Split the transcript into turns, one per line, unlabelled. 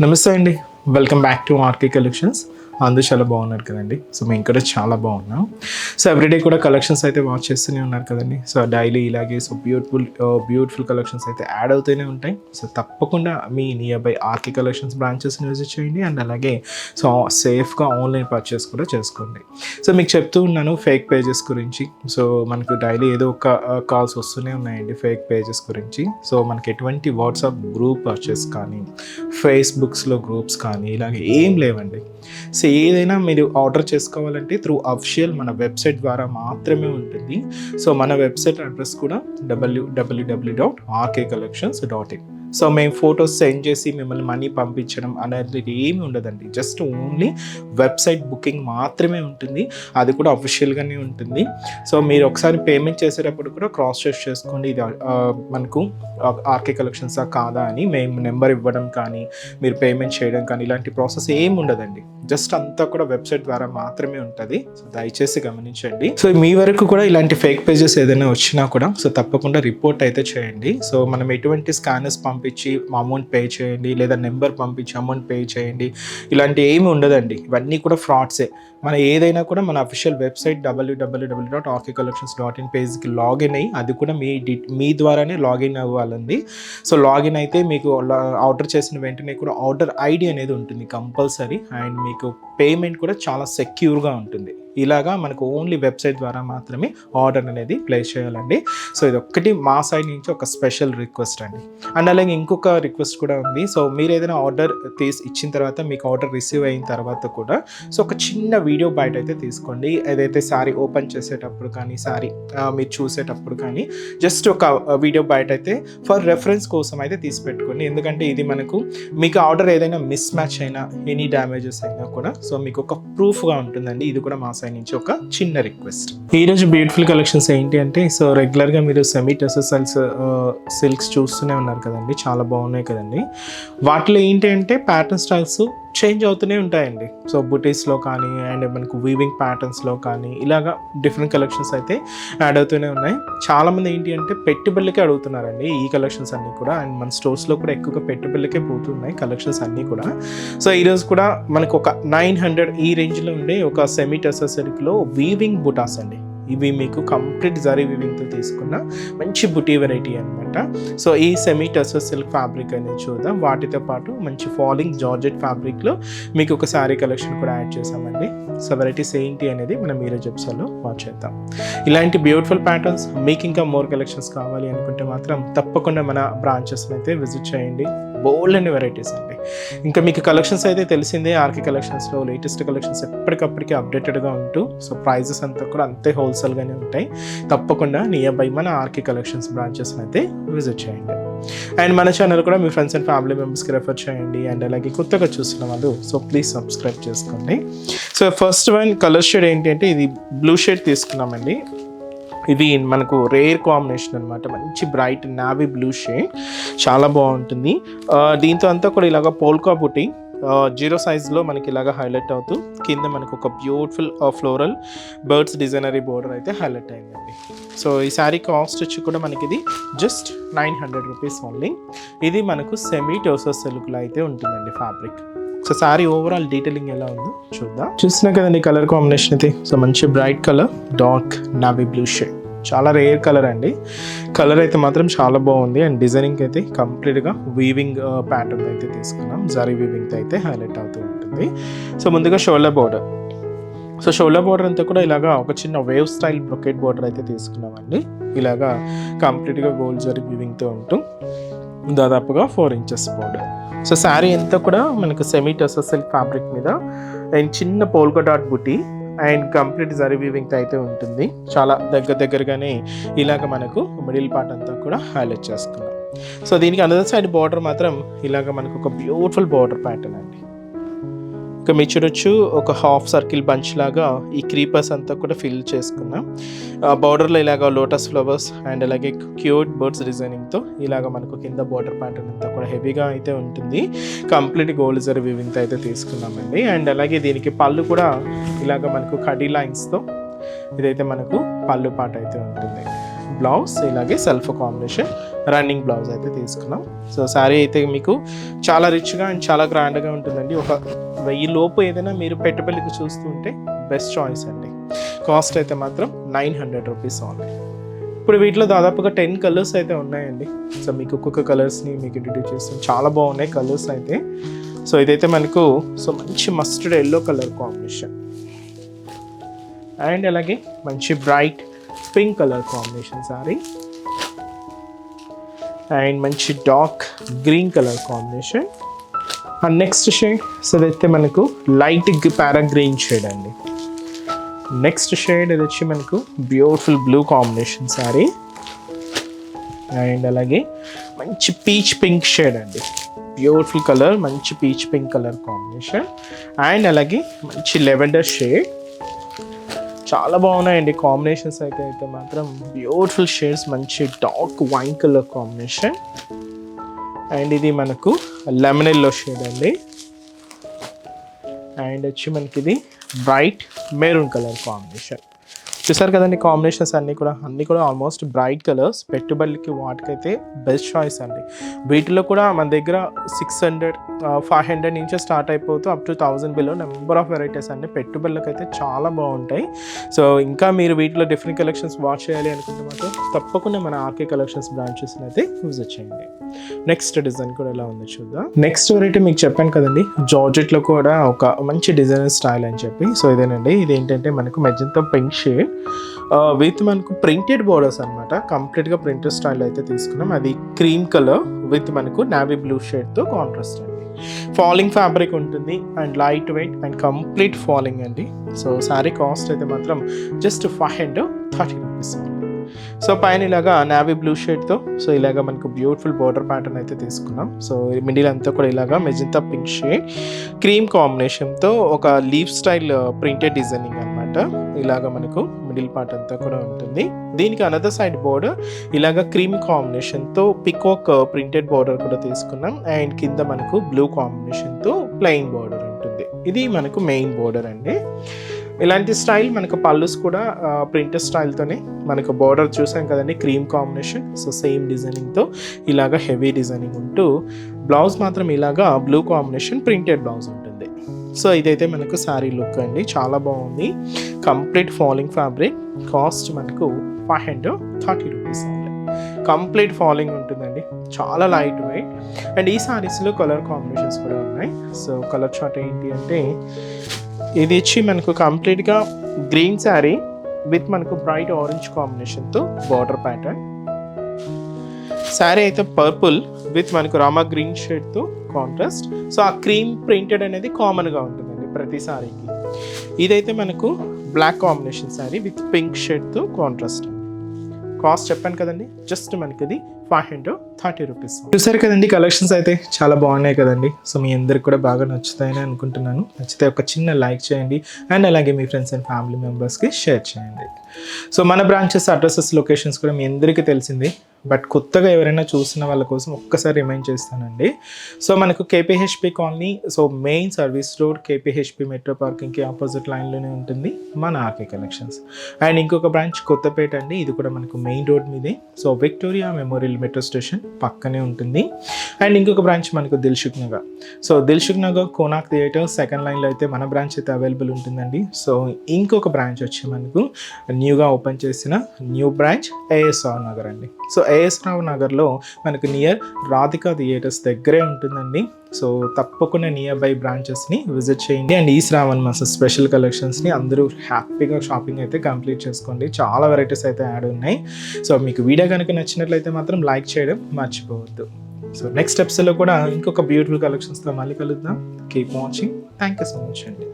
నమస్తే అండి. Welcome back to RK collections అందరూ చాలా బాగున్నారు కదండి. సో మేము ఇక్కడ చాలా బాగున్నాం. సో ఎవ్రీడే కూడా కలెక్షన్స్ అయితే వాచ్ చేస్తూనే ఉన్నారు కదండి. సో డైలీ ఇలాగే సో బ్యూటిఫుల్ బ్యూటిఫుల్ కలెక్షన్స్ అయితే యాడ్ అవుతూనే ఉంటాయి. సో తప్పకుండా మీ నియర్ బై ఆర్కే కలెక్షన్స్ బ్రాంచెస్ని విజిట్ చేయండి. అండ్ అలాగే సో సేఫ్గా ఆన్లైన్ పర్చేస్ కూడా చేసుకోండి. సో మీకు చెప్తూ ఉన్నాను ఫేక్ పేజెస్ గురించి. సో మనకు డైలీ ఏదో ఒక uh, కాల్స్ వస్తూనే ఉన్నాయండి ఫేక్ పేజెస్ గురించి. సో మనకి ఎటువంటి వాట్సాప్ గ్రూప్ పర్చేస్ కానీ ఫేస్బుక్స్లో గ్రూప్స్ కానీ ఇలాగే ఏం లేవండి. సో ఏదైనా మీరు ఆర్డర్ చేసుకోవాలంటే త్రూ అఫిషియల్ మన వెబ్సైట్ ద్వారా మాత్రమే ఉంటుంది. సో మన వెబ్సైట్ అడ్రస్ కూడా W W W dot RK collections dot in. So మేము ఫొటోస్ సెండ్ చేసి మిమ్మల్ని మనీ పంపించడం అనేది ఏమి ఉండదండి. జస్ట్ ఓన్లీ వెబ్సైట్ బుకింగ్ మాత్రమే ఉంటుంది. అది కూడా అఫిషియల్గానే ఉంటుంది. సో మీరు ఒకసారి పేమెంట్ చేసేటప్పుడు కూడా క్రాస్ చెక్ చేసుకోండి. ఇది మనకు ఆర్కే కలెక్షన్సా కాదా అని మేము నెంబర్ ఇవ్వడం కానీ మీరు పేమెంట్ చేయడం కానీ ఇలాంటి ప్రాసెస్ ఏమి ఉండదండి. జస్ట్ అంతా కూడా వెబ్సైట్ ద్వారా మాత్రమే ఉంటుంది. సో దయచేసి గమనించండి. సో మీ వరకు కూడా ఇలాంటి ఫేక్ పేజెస్ ఏదైనా వచ్చినా కూడా సో తప్పకుండా రిపోర్ట్ అయితే చేయండి. సో మనం ఎటువంటి స్కానర్స్ పంపి పంపించి అమౌంట్ పే చేయండి లేదా నెంబర్ పంపించి అమౌంట్ పే చేయండి. ఇలాంటి ఏమి ఉండదండి. ఇవన్నీ కూడా ఫ్రాడ్సే మన ఏదైనా కూడా మన official website W W W dot RK collections dot in పేజ్కి login అయ్యి అది కూడా మీ డి మీ ద్వారానే లాగిన్ అవ్వాలండి. సో లాగిన్ అయితే మీకు ఆర్డర్ చేసిన వెంటనే కూడా ఆర్డర్ ఐడి అనేది ఉంటుంది కంపల్సరీ. అండ్ మీకు పేమెంట్ కూడా చాలా సెక్యూర్గా ఉంటుంది. ఇలాగా మనకు ఓన్లీ వెబ్సైట్ ద్వారా మాత్రమే ఆర్డర్ అనేది ప్లేస్ చేయాలండి. సో ఇది ఒక్కటి మా సైడ్ నుంచి ఒక స్పెషల్ రిక్వెస్ట్ అండి. అండ్ అలాగే ఇంకొక రిక్వెస్ట్ కూడా ఉంది. సో మీరు ఏదైనా ఆర్డర్ తీసి ఇచ్చిన తర్వాత మీకు ఆర్డర్ రిసీవ్ అయిన తర్వాత కూడా సో ఒక చిన్న వీడియో బయట అయితే తీసుకోండి. ఏదైతే సారీ ఓపెన్ చేసేటప్పుడు కానీ సారీ మీరు చూసేటప్పుడు కానీ జస్ట్ ఒక వీడియో బయట అయితే ఫర్ రెఫరెన్స్ కోసం అయితే తీసి పెట్టుకోండి. ఎందుకంటే ఇది మనకు మీకు ఆర్డర్ ఏదైనా మిస్ మ్యాచ్ అయినా ఎనీ డ్యామేజెస్ అయినా కూడా సో మీకు ఒక ప్రూఫ్గా ఉంటుందండి. ఇది కూడా మా సైడ్ నుంచి ఒక చిన్న రిక్వెస్ట్. ఈరోజు బ్యూటిఫుల్ కలెక్షన్స్ ఏంటి అంటే సో రెగ్యులర్గా మీరు సెమీ టెసల్స్ సిల్క్స్ చూస్తూనే ఉన్నారు కదండి. చాలా బాగున్నాయి కదండి. వాటిలో ఏంటి అంటే ప్యాటర్న్ స్టైల్స్ చేంజ్ అవుతూనే ఉంటాయండి. సో బుటీస్లో కానీ అండ్ మనకు వీవింగ్ ప్యాటర్న్స్లో కానీ ఇలాగా డిఫరెంట్ కలెక్షన్స్ అయితే యాడ్ అవుతూనే ఉన్నాయి. చాలామంది ఏంటి అంటే పెట్టుబడులకే అడుగుతున్నారండి ఈ కలెక్షన్స్ అన్నీ కూడా. అండ్ మన స్టోర్స్లో కూడా ఎక్కువగా పెట్టుబడులకే పోతున్నాయి కలెక్షన్స్ అన్నీ కూడా. సో ఈరోజు కూడా మనకు ఒక నైన్ హండ్రెడ్ ఈ రేంజ్లో ఉండే ఒక సెమీ టెసరిక్లో వీవింగ్ బుటాస్ అండి. ఇవి మీకు కంప్లీట్ జరీ వివింగ్తో తీసుకున్న మంచి బుటీ వెరైటీ అనమాట సో ఈ సెమీ టెసర్ సిల్క్ ఫ్యాబ్రిక్ అనేది చూద్దాం. వాటితో పాటు మంచి ఫాలింగ్ జార్జెట్ ఫ్యాబ్రిక్లో మీకు ఒక శారీ కలెక్షన్ కూడా యాడ్ చేసామండి సో వెరైటీస్ ఏంటి అనేది మనం మీరే జెప్సాల్లో వాచ్ చేద్దాం. ఇలాంటి బ్యూటిఫుల్ ప్యాటర్న్స్ మీకు ఇంకా మోర్ కలెక్షన్స్ కావాలి అనుకుంటే మాత్రం తప్పకుండా మన బ్రాంచెస్ని అయితే విజిట్ చేయండి. బోల్డ్ అండ్ వెరైటీస్ అండి. ఇంకా మీకు కలెక్షన్స్ అయితే తెలిసిందే ఆర్కే కలెక్షన్స్లో లేటెస్ట్ కలెక్షన్స్ ఎప్పటికప్పటికి అప్డేటెడ్గా ఉంటూ సో ప్రైజెస్ అంతా కూడా అంతే హోల్సేల్గానే ఉంటాయి. తప్పకుండా నియర్ బై మన ఆర్కే కలెక్షన్స్ బ్రాంచెస్ని అయితే విజిట్ చేయండి. అండ్ మన ఛానల్ కూడా మీ ఫ్రెండ్స్ అండ్ ఫ్యామిలీ మెంబర్స్కి రెఫర్ చేయండి. అండ్ అలాగే కొత్తగా చూస్తున్న వాళ్ళు సో ప్లీజ్ సబ్స్క్రైబ్ చేసుకోండి. So first one colour shade ఏంటి అంటే ఇది బ్లూ షేడ్ తీసుకున్నామండి. ఇది మనకు రేర్ కాంబినేషన్ అనమాట మంచి బ్రైట్ నావీ బ్లూ షేడ్ చాలా బాగుంటుంది. దీంతో అంతా కూడా ఇలాగ పోల్కా బుట్టి జీరో సైజ్లో మనకి ఇలాగ హైలైట్ అవుతూ కింద మనకు ఒక beautiful floral birds designer border అయితే హైలైట్ అయిందండి. సో ఈ శారీ కాస్ట్ వచ్చి కూడా మనకి ఇది just nine hundred rupees only ఇది మనకు సెమీ టోసో సిల్క్లో అయితే ఉంటుందండి fabric so sari overall detailing ఎలా ఉందో చూద్దాం. చూసినా కదండి కలర్ కాంబినేషన్ అయితే సో మంచి bright colour dark navy blue shade చాలా రేర్ కలర్ అండి. కలర్ అయితే మాత్రం చాలా బాగుంది. అండ్ డిజైనింగ్ అయితే కంప్లీట్గా వీవింగ్ ప్యాటర్న్ అయితే తీసుకున్నాం. జరీ వీవింగ్తో అయితే హైలైట్ అవుతూ ఉంటుంది. సో ముందుగా షోల్డర్ బోర్డర్ సో షోలా బోర్డర్ అంతా కూడా ఇలాగా ఒక చిన్న వేవ్ స్టైల్ బ్రొకెట్ బోర్డర్ అయితే తీసుకున్నామండి. ఇలాగా కంప్లీట్గా గోల్డ్ జరీ వీవింగ్తో ఉంటూ దాదాపుగా four inches border so sari అంతా కూడా మనకు సెమీ టెసల్ ఫ్యాబ్రిక్ మీద అండ్ చిన్న polka dot buti and complete zari అయితే ఉంటుంది. చాలా దగ్గర దగ్గరగానే ఇలాగ మనకు మిడిల్ పార్ట్ అంతా కూడా హైలైట్ చేసుకున్నాం సో దీనికి అనదర్ సైడ్ బార్డర్ మాత్రం ఇలాగ మనకు ఒక బ్యూటిఫుల్ బార్డర్ ప్యాటర్న్ అండి. ఇక మీరు చూడొచ్చు ఒక హాఫ్ సర్కిల్ బంచ్ లాగా ఈ క్రీపర్స్ అంతా కూడా ఫిల్ చేసుకున్నాం. బార్డర్లో ఇలాగ లోటస్ ఫ్లవర్స్ అండ్ అలాగే క్యూట్ బర్డ్స్ డిజైనింగ్తో ఇలాగ మనకు కింద బార్డర్ ప్యాటర్న్ అంతా కూడా హెవీగా అయితే ఉంటుంది. కంప్లీట్ గోల్డ్ జరీ వింత అయితే తీసుకున్నామండి. అండ్ అలాగే దీనికి పళ్ళు కూడా ఇలాగ మనకు కడీ లైన్స్తో ఇదైతే మనకు పళ్ళు పాట అయితే ఉంటుంది. బ్లౌజ్ ఇలాగే సెల్ఫ్ కాంబినేషన్ రన్నింగ్ బ్లౌజ్ అయితే తీసుకున్నాం. సో శారీ అయితే మీకు చాలా రిచ్గా అండ్ చాలా గ్రాండ్గా ఉంటుందండి. ఒక వెయ్యి లోపు ఏదైనా మీరు పెట్టుబడికి చూస్తుంటే బెస్ట్ చాయిస్ అండి. కాస్ట్ అయితే మాత్రం నైన్ హండ్రెడ్ రూపీస్ ఓన్లీ. ఇప్పుడు వీటిలో దాదాపుగా టెన్ కలర్స్ అయితే ఉన్నాయండి. సో మీకు ఒక్కొక్క కలర్స్ని మీకు ఇంట్రడ్యూస్ చేస్తాం. చాలా బాగున్నాయి కలర్స్ అయితే. సో ఇదైతే మనకు సో మంచి mustard yellow colour combination and అలాగే మంచి bright pink colour combination sari. And మంచి dark green colour combination. And next shade so ఇదైతే మనకు లైట్ పారా గ్రీన్ షేడ్ అండి. నెక్స్ట్ షేడ్ ఇది వచ్చి మనకు beautiful blue combination sari. And అలాగే మంచి పీచ్ పింక్ షేడ్ అండి. బ్యూటిఫుల్ కలర్ మంచి peach pink colour combination. And అలాగే మంచి లెవెండర్ షేడ్. చాలా బాగున్నాయండి కాంబినేషన్స్ అయితే అయితే మాత్రం బ్యూటిఫుల్ షేడ్స్ మంచి dark wine colour combination and ఇది మనకు లెమనెల్లో షేడ్ అండి. అండ్ వచ్చి మనకి ఇది బ్రైట్ మెరూన్ కలర్ కాంబినేషన్ చూసారు కదండి కాంబినేషన్స్ అన్నీ కూడా? అన్నీ కూడా ఆల్మోస్ట్ బ్రైట్ కలర్స్ పెట్టుబడికి వాటికైతే బెస్ట్ చాయిస్ అండి. వీటిలో కూడా మన దగ్గర సిక్స్ హండ్రెడ్ ఫైవ్ హండ్రెడ్ నుంచి స్టార్ట్ అయిపోతూ up to thousand below number of varieties అండి పెట్టుబడులకు అయితే చాలా బాగుంటాయి. సో ఇంకా మీరు వీటిలో డిఫరెంట్ కలెక్షన్స్ వాచ్ చేయాలి అనుకుంటే మాత్రం తప్పకుండా మన ఆర్కే కలెక్షన్స్ బ్రాంచెస్ అయితే విజిట్ చేయండి. నెక్స్ట్ డిజైన్ కూడా ఎలా ఉందో చూద్దాం. నెక్స్ట్ వెరైటీ మీకు చెప్పాను కదండి. జార్జెట్లో కూడా ఒక మంచి డిజైన్ స్టైల్ అని చెప్పి. సో ఇదేనండి. ఇది ఏంటంటే మనకు మెజంతో పింక్ షేడ్ విత్ మనకు ప్రింటెడ్ బోర్డర్స్ అనమాట కంప్లీట్గా ప్రింటెడ్ స్టైల్ అయితే తీసుకున్నాం. అది క్రీమ్ కలర్ విత్ మనకు నావీ బ్లూ షేడ్తో కాంట్రాస్ట్ అండి. ఫాలింగ్ ఫ్యాబ్రిక్ ఉంటుంది and light weight and complete falling అండి. సో శారీ కాస్ట్ అయితే మాత్రం just five hundred thirty rupees so పైన ఇలాగా నావీ బ్లూ షేడ్తో సో ఇలాగా మనకు బ్యూటిఫుల్ బార్డర్ ప్యాటర్న్ అయితే తీసుకున్నాం. సో మిడిల్ అంతా కూడా ఇలాగా మెజంతా పింక్ షేడ్ క్రీమ్ కాంబినేషన్తో ఒక లీఫ్ స్టైల్ ప్రింటెడ్ డిజైనింగ్ అనమాట ఇలాగా మనకు మిడిల్ పార్ట్ అంతా కూడా ఉంటుంది. దీనికి అనదర్ సైడ్ బోర్డర్ ఇలాగా క్రీమ్ కాంబినేషన్తో పికోక్ ప్రింటెడ్ బార్డర్ కూడా తీసుకున్నాం. అండ్ కింద మనకు బ్లూ కాంబినేషన్తో ప్లెయిన్ బోర్డర్ ఉంటుంది. ఇది మనకు మెయిన్ బోర్డర్ అండి. ఇలాంటి స్టైల్ మనకు పళ్ళుస్ కూడా uh, ప్రింటర్ స్టైల్తోనే మనకు బార్డర్ చూసాం కదండి క్రీమ్ కాంబినేషన్ సో సేమ్ డిజైనింగ్తో ఇలాగా హెవీ డిజైనింగ్ ఉంటూ బ్లౌజ్ మాత్రం ఇలాగా బ్లూ కాంబినేషన్ ప్రింటెడ్ బ్లౌజ్ ఉంటుంది. సో ఇదైతే మనకు శారీ లుక్ అండి. చాలా బాగుంది. Complete falling fabric. కాస్ట్ మనకు five hundred thirty rupees complete falling ఉంటుందండి. చాలా లైట్ వెయిట్. అండ్ ఈ సారీస్లో కలర్ కాంబినేషన్స్ కూడా ఉన్నాయి. సో కలర్ చార్ట్ ఏంటి అంటే ఇది ఇచ్చి మనకు కంప్లీట్గా గ్రీన్ శారీ విత్ మనకు బ్రైట్ ఆరెంజ్ కాంబినేషన్తో బార్డర్ ప్యాటర్న్. శారీ అయితే పర్పుల్ విత్ మనకు రామా గ్రీన్ షేడ్తో కాంట్రాస్ట్ సో ఆ క్రీమ్ ప్రింటెడ్ అనేది కామన్గా ఉంటుందండి ప్రతిసారీకి ఇదైతే మనకు black combination sari with pink షేడ్తో contrast cost చెప్పాను కదండి జస్ట్ మనకి ఇది ఫైవ్ హండ్రెడ్ థర్టీ రూపీస్. చూసారు కదండి కలెక్షన్స్ అయితే చాలా బాగున్నాయి కదండి. సో మీ అందరికి కూడా బాగా నచ్చుతాయని అనుకుంటున్నాను. నచ్చితే ఒక చిన్న లైక్ చేయండి. అండ్ అలాగే మీ ఫ్రెండ్స్ అండ్ ఫ్యామిలీ మెంబర్స్కి షేర్ చేయండి. సో మన బ్రాంచెస్ అడ్రసెస్ లొకేషన్స్ కూడా మీ అందరికీ తెలిసింది. బట్ కొత్తగా ఎవరైనా చూసిన వాళ్ళ కోసం ఒక్కసారి రిమైండ్ చేస్తానండి. సో మనకు KPHB colony so main service road KPHB metro పార్కింగ్కి opposite లైన్లోనే ఉంటుంది మన ఆర్కే కలెక్షన్స్. అండ్ ఇంకొక బ్రాంచ్ కొత్తపేట అండి. ఇది కూడా మనకు మెయిన్ రోడ్ మీదే. So Victoria Memorial metro station పక్కనే ఉంటుంది. అండ్ ఇంకొక బ్రాంచ్ మనకు Dilsukhnagar so Dilsukhnagar Konark theatre second లైన్లో అయితే మన బ్రాంచ్ అయితే అవైలబుల్ ఉంటుందండి. సో ఇంకొక బ్రాంచ్ వచ్చి మనకు న్యూగా ఓపెన్ చేసిన న్యూ బ్రాంచ్ ఏఎస్ఆర్ నగర్ అండి. సో ఏఎస్ రావు నగర్లో మనకు నియర్ రాధికా థియేటర్స్ దగ్గరే ఉంటుందండి. సో తప్పకుండా నియర్ బై బ్రాంచెస్ని విజిట్ చేయండి. అండ్ ఈ శ్రావణ్ మాస స్పెషల్ కలెక్షన్స్ని అందరూ హ్యాపీగా షాపింగ్ అయితే కంప్లీట్ చేసుకోండి. చాలా వెరైటీస్ అయితే యాడ్ ఉన్నాయి. సో మీకు వీడియో కనుక నచ్చినట్లయితే మాత్రం లైక్ చేయడం మర్చిపోవద్దు. సో నెక్స్ట్ స్టెప్స్లో కూడా ఇంకొక బ్యూటిఫుల్ కలెక్షన్స్తో మళ్ళీ కలుద్దాం. Keep watching thank you so much అండి.